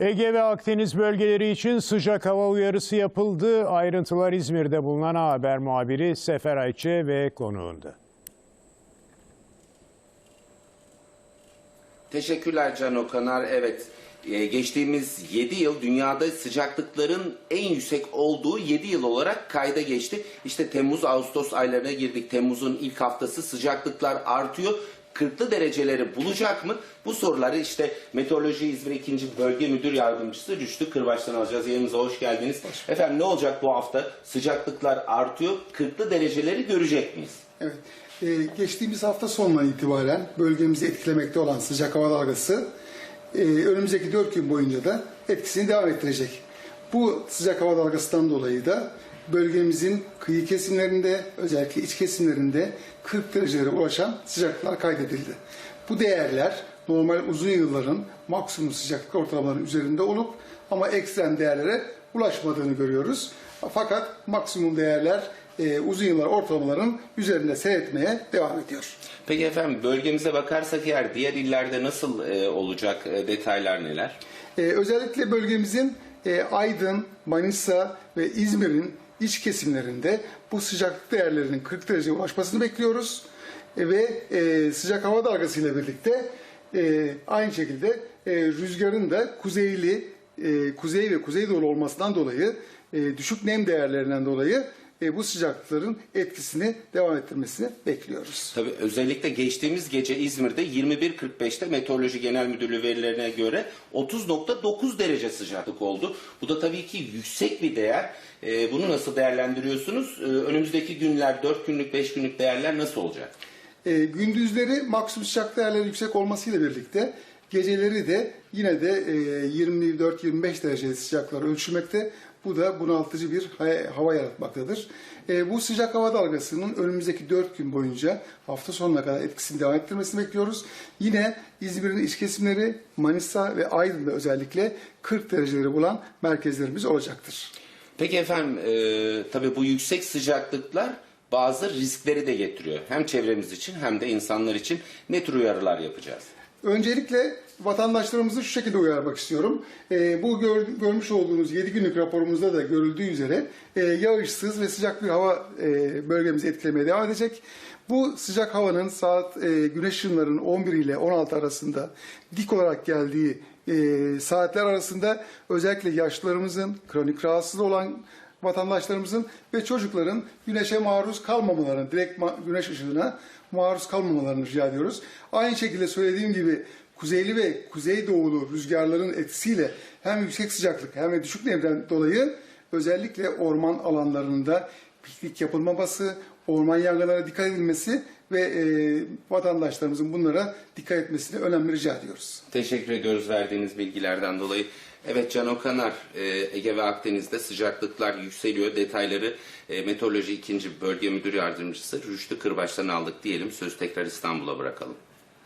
Ege ve Akdeniz bölgeleri için sıcak hava uyarısı yapıldı. Ayrıntılar İzmir'de bulunan A Haber muhabiri Sefer Ayçe ve konuğunda. Teşekkürler Can Okanar. Evet, e, geçtiğimiz 7 yıl dünyada sıcaklıkların en yüksek olduğu 7 yıl olarak kayda geçti. İşte Temmuz-Ağustos aylarına girdik. Temmuz'un ilk haftası sıcaklıklar artıyor. 40'lı dereceleri bulacak mı? Bu soruları işte Meteoroloji İzmir 2. Bölge Müdür Yardımcısı Rüştü Kırbaş'tan alacağız. Yayınımıza hoş geldiniz. Efendim ne olacak bu hafta? Sıcaklıklar artıyor. 40'lı dereceleri görecek miyiz? Evet. Ee, geçtiğimiz hafta sonundan itibaren bölgemizi etkilemekte olan sıcak hava dalgası e, önümüzdeki 4 gün boyunca da etkisini devam ettirecek. Bu sıcak hava dalgasından dolayı da bölgemizin kıyı kesimlerinde özellikle iç kesimlerinde 40 derecelere ulaşan sıcaklıklar kaydedildi. Bu değerler normal uzun yılların maksimum sıcaklık ortalamalarının üzerinde olup ama ekstrem değerlere ulaşmadığını görüyoruz. Fakat maksimum değerler e, uzun yıllar ortalamaların üzerinde seyretmeye devam ediyor. Peki efendim bölgemize bakarsak eğer diğer illerde nasıl e, olacak? E, detaylar neler? E, özellikle bölgemizin e, Aydın, Manisa ve İzmir'in iç kesimlerinde bu sıcaklık değerlerinin 40 dereceye ulaşmasını bekliyoruz. E, ve e, sıcak hava dalgasıyla birlikte e, aynı şekilde e, rüzgarın da kuzeyli, e, kuzey ve kuzeydoğu olmasından dolayı e, düşük nem değerlerinden dolayı e, bu sıcaklıkların etkisini devam ettirmesini bekliyoruz. Tabii özellikle geçtiğimiz gece İzmir'de 21.45'te Meteoroloji Genel Müdürlüğü verilerine göre 30.9 derece sıcaklık oldu. Bu da tabii ki yüksek bir değer. Ee, bunu nasıl değerlendiriyorsunuz? Ee, önümüzdeki günler, 4 günlük, 5 günlük değerler nasıl olacak? E, gündüzleri maksimum sıcak değerleri yüksek olmasıyla birlikte geceleri de yine de e, 24-25 derece sıcaklar ölçülmekte. Bu da bunaltıcı bir ha- hava yaratmaktadır. E, bu sıcak hava dalgasının önümüzdeki 4 gün boyunca hafta sonuna kadar etkisini devam ettirmesini bekliyoruz. Yine İzmir'in iç kesimleri, Manisa ve Aydın'da özellikle 40 dereceleri bulan merkezlerimiz olacaktır. Peki efendim, e, tabii bu yüksek sıcaklıklar bazı riskleri de getiriyor. Hem çevremiz için hem de insanlar için ne tür uyarılar yapacağız? Öncelikle vatandaşlarımızı şu şekilde uyarmak istiyorum. Ee, bu gör- görmüş olduğunuz 7 günlük raporumuzda da görüldüğü üzere e, yağışsız ve sıcak bir hava e, bölgemizi etkilemeye devam edecek. Bu sıcak havanın saat e, güneş ışınlarının 11 ile 16 arasında dik olarak geldiği e, saatler arasında özellikle yaşlılarımızın, kronik rahatsız olan vatandaşlarımızın ve çocukların güneşe maruz kalmamalarını, direkt ma- güneş ışığına maruz kalmamalarını rica ediyoruz. Aynı şekilde söylediğim gibi kuzeyli ve kuzeydoğulu rüzgarların etkisiyle hem yüksek sıcaklık hem de düşük nemden dolayı özellikle orman alanlarında piknik yapılmaması, orman yangınlarına dikkat edilmesi ve e, vatandaşlarımızın bunlara dikkat etmesini önemli rica ediyoruz. Teşekkür ediyoruz verdiğiniz bilgilerden dolayı. Evet Can Okanar, e, Ege ve Akdeniz'de sıcaklıklar yükseliyor. Detayları e, Meteoroloji 2. Bölge Müdür Yardımcısı Rüştü Kırbaş'tan aldık diyelim. Söz tekrar İstanbul'a bırakalım.